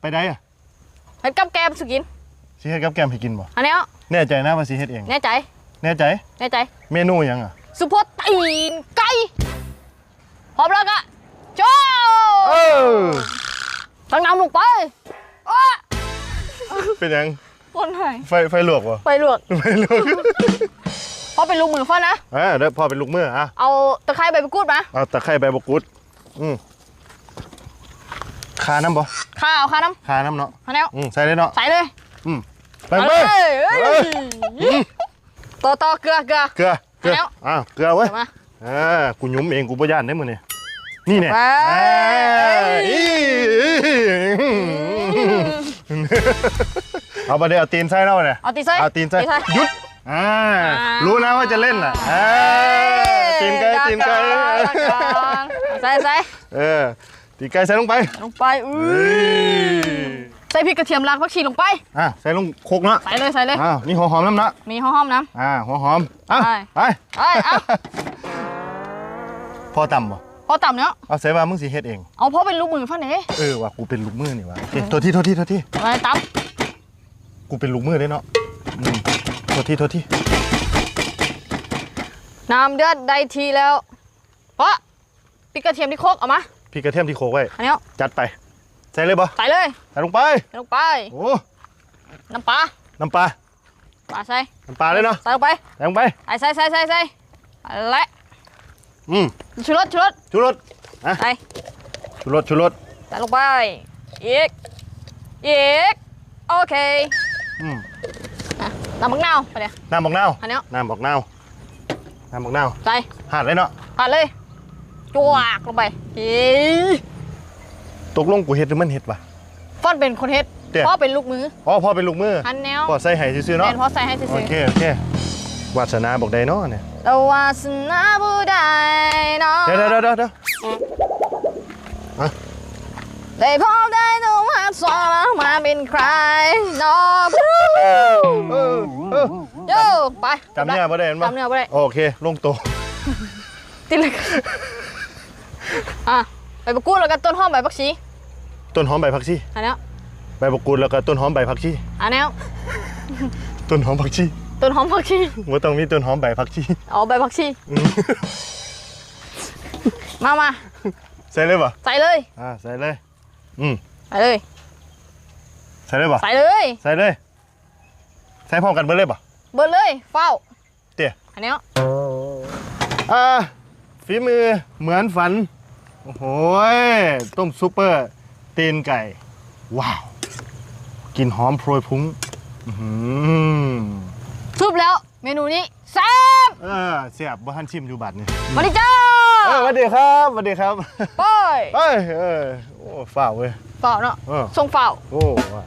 ไปได้อะเฮ็ดกับแกมสุกินสิเฮ็ดกับแกมให้กินบ่อันนี้เอาแน่ใจนะว่าสิเฮ็ดเองแน่ใจแน่ใจแน่ใจ เมนูหยังอะสุโพตีนไก่พร้อมแล้วก็โจ้เออตั้งน้ำลงไปอ้าเป็นหยังคนไหนไฟไฟลวกบ่ไปลวกไฟลวกพอเป็นลูกมือฟ้านะอ่าเดี๋ยวพอเป็นลูกมืออะเอาตะไคร้ใบมะกรูดมาเอาตะไคร้ใบมะกรูดอืม คาน้ำบ่ข้าวข้าวน้คาน้ำเนาะำอันนี้เอาอืมใส่เลยเนาะใส่เลยอืมไปเอาเลเลยยเอ้ยเอ้ยอืมต่อต่อเกลือเกลือ เกลือเกลือแล้วอ้าวเกลือเว้ย เอามา อ่ากูหยุ้มเองกูบ่ย่านได้มื้อนี่นี่เนี่ยไปอ่าอีเอาไปเดี๋ยวเอาตีนใส่เนาะเนี่ยเอาตีนใส่เอาตีนใส่ตีนใส่ หยุดอ่าอ่ารู้นะว่าจะเล่นอะอ่าตีนไก่ตีนไก่ใส่ใส่เออ ตีนไก่ใส่ลงไปลงไปอื้เฮ้อยใส่พริกกระเทียมรากผักชีลงไปอะใส่ลงโคกเนาะใส่เลยใส่เลยอ้าวนี่หัวหอมน้ำนะมีหอมๆน้อ่าหัวหอมอะไปไปำเอ้ยเอาพอต่ำบ่พอต่ำเนาะเอาใส่ว่ามึงสิเฮ็ดเองเอาเพราะเป็นลูกมือฟ้าเน่เออว่ะกูเป็นลูกมือนี่ว่ะโอเคโทษทีโทษทีโทษทีไปตกูเป็นลูกมือได้เนาะอืมโทษทีโทษทีำน้ำเดือดได้ทีแล้วเพราะพริกกระเทียมที่โคกเอามา พี่กระเทียมที่โคกไว้อันนี้เอาจัดไป ใส่เลยบ่ใส่เลยใส่ลงไปใส่ลงไปโอ้น้ำปลาน้ำปลาปลาใส่น้ำปลาเลยเนาะใส่ลงไปใส่ลงไปใส่ใส่ใส่ใส่ใส่และอืมชูรสชูรสชูรสอะใส่ชูรสชูรสใส่ลงไปอีกอีกโอเคอืมอะน้ำมะนาวไปเลยน้ำบอกนาวอันนี้เอาน้ำบอกนาวน้ำบอกนาวใส่หาดเลยเนาะผัดเลย จวกลงไปอีตกลงกูเฮ็ดหรือมันเฮ็ดวะ ฟอนเป็นคนเฮ็ดเดี๋ยว พ่อเป็นลูกมืออ๋อพ่อเป็นลูกมืออันแนวพ่อใส่ให้ซื่อๆแมเนาะนพ่อใส่ให้ซื้โออเค โอเควาสนาบอกได้เนาะเนี่ยๆแต่ว่าสนาบูได้เนาะเดี๋ยวเดี๋ยวเดี๋ยวเดี๋ยวได้พบได้ดูว่าสอนแล้วมาเป็นใครเนาะเออเออโยไปจำเนี่ยบ่ได้เห็นบ่จำเนี่ยบ่ได้โอเค ลงโตะติดเลย อะใบมะกรูดแล้วก็ต้นหอมใบผักชีต้นหอมใบผักชีอันเนี้ยใบมะกรูดแล้วก็ต้นหอมใบผักชีอันเนี้ยต้นหอมผักชีต้นหอมผักชีว่าต้องมีต้นหอมใบผักชีเอาใบผักชีอืมมามาใส่เลยป่ะใส่เลยอ่าใส่เลยอืมใส่เลยใส่เลยป่ะใส่เลยใส่เลยใส่พร้อมกันเบิดเลยป่ะเบิดเลยเฝ้าเตี๋ยอันเนี้ยอ่าฝีมือเหมือนฝัน โอ้โหยต้มซุปเปอร์ตีนไก่ ว้าวกินหอมโปรยพุ้งอื้อหือทุบแล้วเมนูนี้แซ่บเออเสียบบ้านชิมอยู่บัดนี่มาดิจ้าเออสวัสดีครับสวัสดีครับ ไปเอ้ยเออโอ้ฝ่าวเว้ยเฝ้าเนาะเออ ทรงเฝ้าโอ้ว่ะ